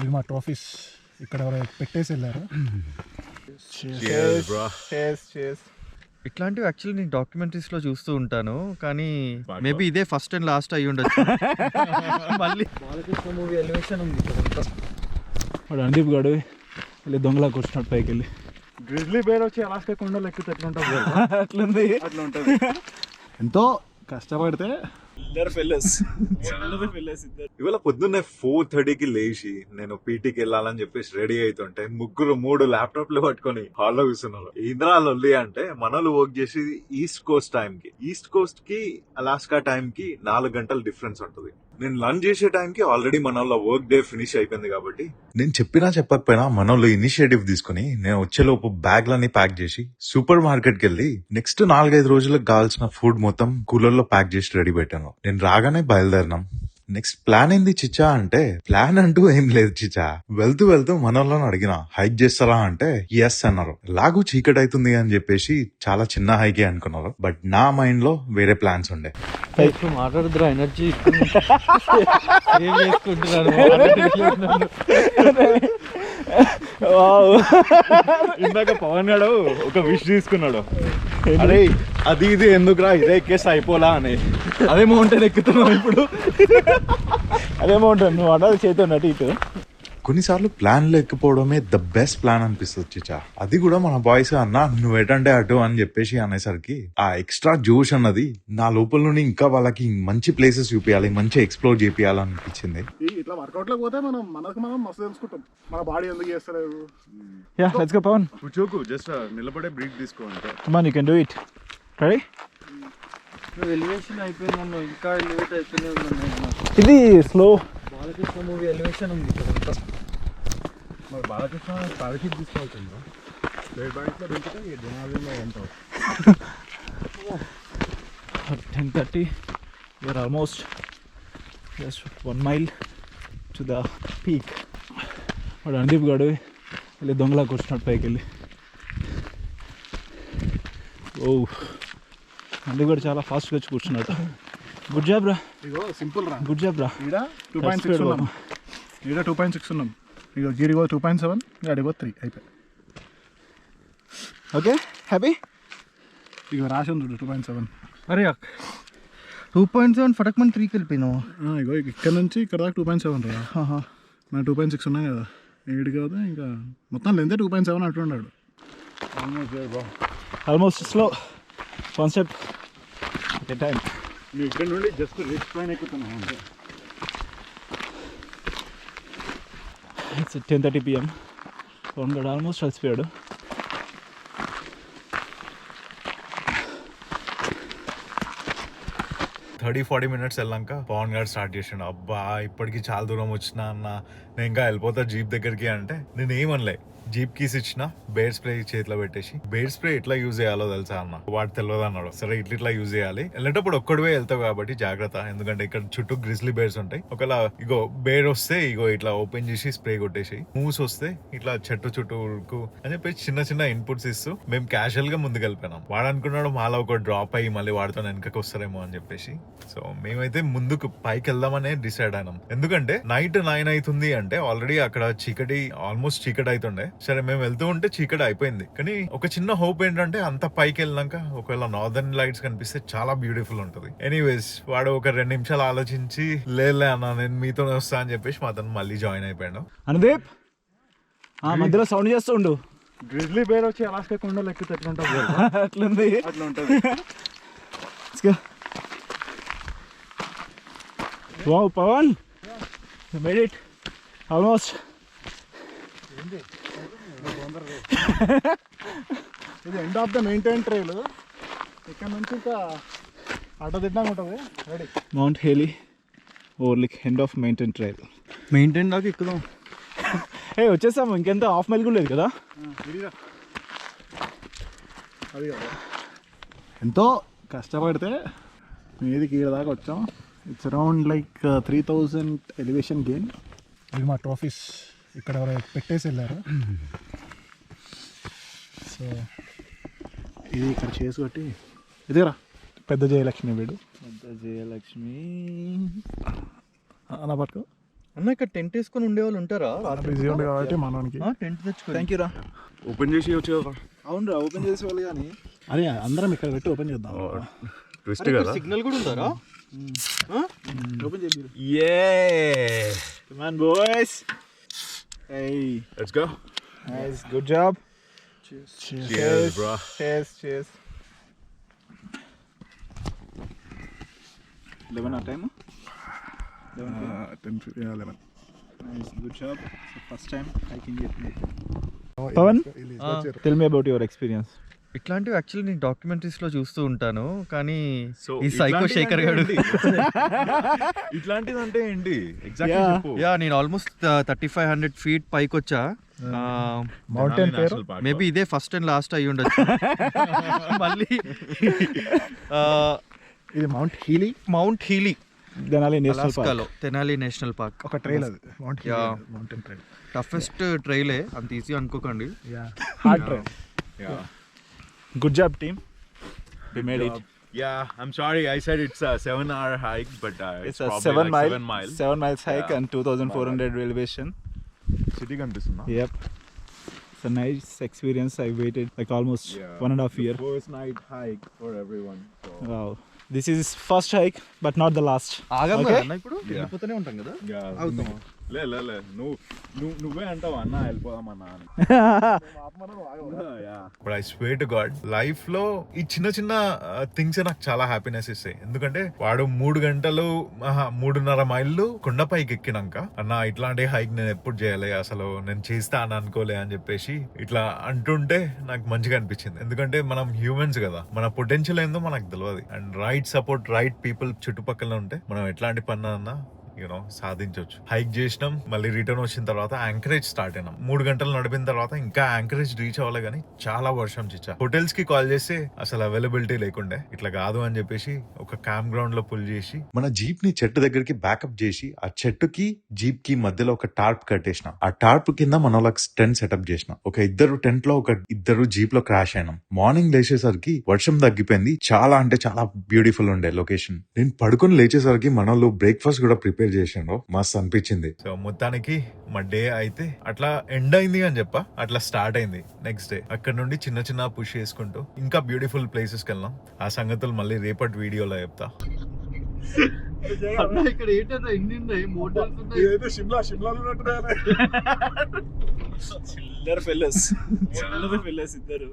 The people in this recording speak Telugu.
ఇవి మా ట్రోఫీస్ ఇక్కడ ఎవరో పెట్టేసి వెళ్ళారు. ఇట్లాంటివి యాక్చువల్లీ నేను డాక్యుమెంటరీస్లో చూస్తూ ఉంటాను. కానీ మేబీ ఇదే ఫస్ట్ అండ్ లాస్ట్ అయ్యి ఉండొచ్చు. మళ్ళీ బాలకృష్ణ మూవీ ఎలివేషన్ ఉంది ఇక్కడంతా. వాడు అనుదీప్ గాడు వెళ్ళి దొంగలా కూర్చున్నాడు పైకి వెళ్ళి గ్రిజ్లీ బేర్ వచ్చి అలాస్కా కొండలు ఎక్కితే ఎట్లా ఉంటుంది అట్లుంది. అట్లా ఉంటుంది ఎంతో కష్టపడితే ఇవాళ పొద్దున్నే ఫోర్ థర్టీకి లేచి నేను పీటీకి వెళ్ళాలని చెప్పేసి రెడీ అవుతుంటే ముగ్గురు మూడు ల్యాప్టాప్లు పట్టుకొని హాల్లో కూర్చున్నారు. ఇంద్రా లొల్లి అంటే మనలు వర్క్ చేసి ఈస్ట్ కోస్ట్ టైం కి. ఈస్ట్ కోస్ట్కి అలాస్కా టైం కి నాలుగు గంటల డిఫరెన్స్ ఉంటుంది. నేను లంచ్ చేసే టైంకి ఆల్రెడీ మన వర్క్ డే ఫినిష్ అయిపోయింది కాబట్టి. నేను చెప్పినా చెప్పకపోయినా మనోళ్ళు ఇనిషియేటివ్ తీసుకుని నేను వచ్చేలోపు బ్యాగ్లన్నీ ప్యాక్ చేసి సూపర్ మార్కెట్కి వెళ్ళి నెక్స్ట్ నాలుగైదు రోజులకు కావాల్సిన ఫుడ్ మొత్తం కూలర్లో ప్యాక్ చేసి రెడీ పెట్టాను. నేను రాగానే బయలుదేరినాం. నెక్స్ట్ ప్లాన్ ఏంది చిచ్చా అంటే ప్లాన్ అంటూ ఏం లేదు చిచ్చా. వెళ్తూ వెళ్తూ మనోళ్ళని అడిగిన హైక్ చేస్తారా? అంటే ఎస్ అన్నారు. లాగు చీకటి అవుతుంది అని చెప్పేసి చాలా చిన్న హైకే అనుకున్నారు. బట్ నా మైండ్లో వేరే ప్లాన్స్ ఉండే. మాట్లాడుతురా ఎనర్జీ ఇందాక పవన్ గాడు ఒక విష్ తీసుకున్నాడు. అరే అది ఇది ఎందుకురా? ఇదే ఎక్కేసి అయిపోలా అని. అదే మౌంటైన్ ఎక్కుతున్నావు ఇప్పుడు. అదే మౌంటైన్ నువ్వు అన్నది చేతి ఇటు కొన్నిసార్లు ప్లాన్లు ఎక్కిపోవడమే ద బెస్ట్ ప్లాన్ అనిపిస్తుంది చిచ్చా. అది కూడా మన బాయ్స్ అన్న నువ్వు ఎటంటే అటు అని చెప్పేసి అనేసరికి ఆ ఎక్స్ట్రా జోష్ అన్నది నా లోపల నుండి ఇంకా వాళ్ళకి మంచి ప్లేసెస్ చూపించాలి మంచి ఎక్స్ప్లోర్ చేపియాలి అనిపించింది ఇట్లా వర్కౌట్లో పోతే మనం మనకు మనం మస్తు తెలుసుకుంటాం. మన బాడీ ఎందుకు చేస్తలేదు? Yeah let's go Pawan. కూర్చోకు just నిలబడే తీసుకో అంటే come on you can do it ready elevation అయిపోయిందన్న ఇంకా ఎలివేట్ అయిపోయినే ఉందన్న ఇది స్లో బాలకృష్ణ మూవీ ఎలివేషన్ ఉంది మరి బాలకృష్ణ పాలసీ తీసుకోవాల్సింది. ప్లేట్ బ్యాగ్స్లో దింపితే ఈ జనాలు ఎంతో ten thirty you are almost just one mile to the peak వాడు అనుదీప్ గాడు వెళ్ళి దొంగలా కూర్చున్నాడు పైకి వెళ్ళి ఓ అనుదీప్ గారు చాలా ఫాస్ట్గా వచ్చి కూర్చున్నాడు. గుడ్ జాబ్ రా ఇగో సింపుల్ రా. గుడ్ జాబ్ రా ఈడ టూ పాయింట్ సిక్స్ ఉన్నాం. ఈడ టూ పాయింట్ సిక్స్ ఉన్నాం. ఇగో జీడిగో టూ పాయింట్ సెవెన్ అడిగో త్రీ అయిపోయి ఓకే హ్యాపీ ఇగో రాసి ఉంది టూ పాయింట్ సెవెన్ అరే టూ పాయింట్ సెవెన్ ఫటక్ మన త్రీకి వెళ్ళిపోయినావు? ఇగో ఇక్కడ నుంచి ఇక్కడ దాకా టూ పాయింట్ సెవెన్ రా. నా టూ పాయింట్ సిక్స్ ఉన్నాయి కదా. ఏడు కదా ఇంకా మొత్తం లెంతే టూ పాయింట్ సెవెన్ అంటున్నాడు almost slow one step okay time నువ్వు ఇక్కడ నుండి జస్ట్ రిచ్ పైన ఎక్కుతున్నావు అంతే. ఇట్స్ టెన్ థర్టీ పిఎం ఉండడు ఆల్మోస్ట్ అలసిపోయాడు థర్టీ ఫార్టీ మినిట్స్ వెళ్ళాక పవన్ గారు స్టార్ట్ చేసిండు. అబ్బా ఇప్పటికి చాలా దూరం వచ్చినా అన్న నేను ఇంకా వెళ్ళిపోతా జీప్ దగ్గరికి అంటే నేను ఏమనలే జీప్ కీస్ ఇచ్చిన బేర్ స్ప్రే చేతిలో పెట్టేసి బేర్ స్ప్రే ఎట్లా యూజ్ చేయాలో తెలుసా అన్న? వాడు తెలియదు అన్నాడు. సరే ఇట్లా ఇట్లా యూజ్ చేయాలి. వెళ్ళేటప్పుడు ఒక్కడివే వెళ్తావు కాబట్టి జాగ్రత్త. ఎందుకంటే ఇక్కడ చుట్టూ గ్రిజ్లీ బేర్స్ ఉంటాయి. ఒకవేళ ఇగో బేర్ వస్తే ఇగో ఇట్లా ఓపెన్ చేసి స్ప్రే కొట్టేసి మూస్ వస్తే ఇట్లా చెట్టు చుట్టూకు అని చెప్పి చిన్న చిన్న ఇన్పుట్స్ ఇస్తూ మేము క్యాజువల్గా ముందుకు వెళ్ళిపోయినాం. వాడు అనుకున్నాడు మాలో ఒక డ్రాప్ అయ్యి మళ్ళీ వాడితో వెనకకి వస్తారేమో అని చెప్పేసి. సో మేమైతే ముందుకు పైకి వెళ్దామనే డిసైడ్ అయినాం. ఎందుకంటే నైట్ నైన్ అవుతుంది అంటే ఆల్రెడీ అక్కడ చీకటి ఆల్మోస్ట్ చీకటి అవుతుండే. సరే మేము వెళ్తూ ఉంటే చీకటి అయిపోయింది. కానీ ఒక చిన్న హోప్ ఏంటంటే అంత పైకి వెళ్ళినాక ఒకవేళ నార్దర్న్ లైట్స్ కనిపిస్తే చాలా బ్యూటిఫుల్ ఉంటుంది. ఎనీవేస్ వాడు ఒక రెండు నిమిషాలు ఆలోచించి లేలే అన్న నేను మీతోనే వస్తా అని చెప్పేసి మా అతను మళ్ళీ జాయిన్ అయిపోయాడు. అనుదీప్! ఆ మధ్యలో సౌండ్ చేస్తూ ఉండు. గ్రిజ్లీ బేర్ వచ్చి అలాస్కా కొండలు ఎక్కితే ఎట్లా ఉంటుంది అట్లుంది. అట్లా ఉంటుంది Let's go. Wow, Pawan! You ఇది end of the maintain trail ఇక్కడ నుంచి ఇంకా అడ్డదిడ్డంగా ఉంటుంది. Ready Mount Haley, Overlook, end of mountain trail. Maintain దాకా ఎక్కుదాం. ఏ వచ్చేసాము. ఇంకెంత? హాఫ్ మైల్ కూడా లేదు కదా? అది కదా. ఎంతో కష్టపడితే మీదికి ఈడ దాకా వచ్చాం. It's around like three thousand elevation gain ఇవి మా ట్రోఫీస్ ఇక్కడ ఎవరో పెట్టేసి వెళ్ళారు? సో ఇది ఇక్కడ చేసి కొట్టి. ఇదిరా. పెద్ద జయలక్ష్మి వీడు. జయలక్ష్మి. అలా పట్టుకో. అన్న ఇక్కడ టెంట్ వేసుకొని ఉండేవాళ్ళు ఉంటారా? బిజీ ఉంది కాబట్టి మనకి టెంట్ తెచ్చుకో థ్యాంక్ యూ రా. ఓపెన్ చేసి వచ్చే అవునరా ఓపెన్ చేసేవాళ్ళు కానీ. అరే అందరం ఇక్కడ పెట్టి ఓపెన్ చేద్దాం. ట్విస్ట్ కదా. సిగ్నల్ కూడా ఉందారా ఓపెన్ చేసి Yeah. Come on, boys. Hey, Let's go. nice. Good job. Cheers. Cheers. Cheers, bro. Cheers, cheers. Eleven our time? Eleven. Uh, ten, yeah, eleven. Nice, good job. So first time hiking with me. Pavan, uh, tell me about your experience. ఇట్లాంటివి యాక్చువల్లీ నేను డాక్యుమెంటరీస్లో చూస్తూ ఉంటాను. కానీ So, ఈ సైకో శేఖర్ గారు ఏంటి? ఇట్లాంటిదంటే ఏంటి? Exactly Yeah. చెప్పు. యా నేను almost thirty five hundred feet పైకి వచ్చా. మౌంటైన్ పేరు? మేబీ ఇదే ఫస్ట్ అండ్ లాస్ట్ అయ్యి ఉండొచ్చు. మళ్ళీ ఇది Mount Healy Mount Healy National అలాస్కాలో Park. Denali national park. ఒక ట్రైల్ అది. Mount Healy Yeah. Mountain trail toughest ట్రైలే అంత ఈజీ అనుకోకండి. Hard trail. Good job, team. We made it. Yeah, I'm sorry. I said it's a seven-hour hike, but uh, it's, it's a seven like mile, seven-mile, seven miles hike, yeah. and 2,400 railway station. City condition. Yep. It's a nice experience. I waited like almost yeah, one and a half year. First night hike for everyone. So. Wow. This is first hike, but not the last. Okay? Yeah. yeah. లే లే లే. నువ్వు నువ్వు నువ్వే అంటావు అన్న వెళ్ళిపోదాం అన్న అని. But I swear to God లైఫ్లో ఈ చిన్న చిన్న థింగ్స్ నాకు చాలా హ్యాపీనెస్ ఇస్తాయి. ఎందుకంటే వాడు మూడు గంటలు మూడున్నర మైళ్ళు కొండపైకి ఎక్కినాక అన్న ఇట్లాంటి హైక్ నేను ఎప్పుడు చేయాలి? అసలు నేను చేస్తా అని అనుకోలే అని చెప్పేసి ఇట్లా అంటుంటే నాకు మంచిగా అనిపించింది. ఎందుకంటే మనం హ్యూమన్స్ కదా. మన పొటెన్షియల్ ఏందో మనకు తెలియదు and right support right people చుట్టుపక్కల ఉంటే మనం ఎట్లాంటి పని అన్నా యూనో సాధించవచ్చు హైక్ చేసినాం మళ్ళీ రిటర్న్ వచ్చిన తర్వాత యాంకరేజ్ స్టార్ట్ అయినాం. మూడు గంటలు నడిపిన తర్వాత ఇంకా యాంకరేజ్ రీచ్ అవ్వాలి కానీ చాలా వర్షం చిచ్చా. హోటల్స్కి కాల్ చేస్తే అసలు అవైలబిలిటీ లేకుండే. ఇట్లా కాదు అని చెప్పేసి ఒక క్యాంప్ గ్రౌండ్లో పుల్ చేసి మన జీప్ని చెట్టు దగ్గరికి బ్యాకప్ చేసి ఆ చెట్టుకి జీప్కి మధ్యలో ఒక టార్ప్ కట్టేసిన. ఆ టార్ప్ కింద మన వాళ్ళకి టెంట్ సెటప్ చేసిన. ఒక ఇద్దరు టెంట్లో ఒక ఇద్దరు జీప్లో క్రాష్ అయినాం. మార్నింగ్ లేచేసరికి వర్షం తగ్గిపోయింది. చాలా అంటే చాలా బ్యూటిఫుల్ ఉండే లొకేషన్ నేను పడుకొని లేచేసరికి మనలో బ్రేక్ఫాస్ట్ కూడా ప్రిపేర్ చేసిండ్రు? మస్తు అనిపించింది. సో మొత్తానికి మా డే అయితే అట్లా ఎండ్ అయింది అని చెప్ప. అట్లా స్టార్ట్ అయింది నెక్స్ట్ డే. అక్కడ నుండి చిన్న చిన్న పుష్ చేసుకుంటూ ఇంకా బ్యూటిఫుల్ ప్లేసెస్కి వెళ్ళాం ఆ సంగతులు మళ్ళీ రేపటి వీడియోలో చెప్తా. ఇక్కడ ఏంటన్నా ఎన్ని ఉన్నాయి? మోటార్స్ ఉన్నాయి? ఇదైతే షిమ్లా షిమ్లాలో ఉన్నట్టున్నాయి చిల్లర ఫెల్లస్ చిల్లర ఫెల్లస్ ఇద్దరు.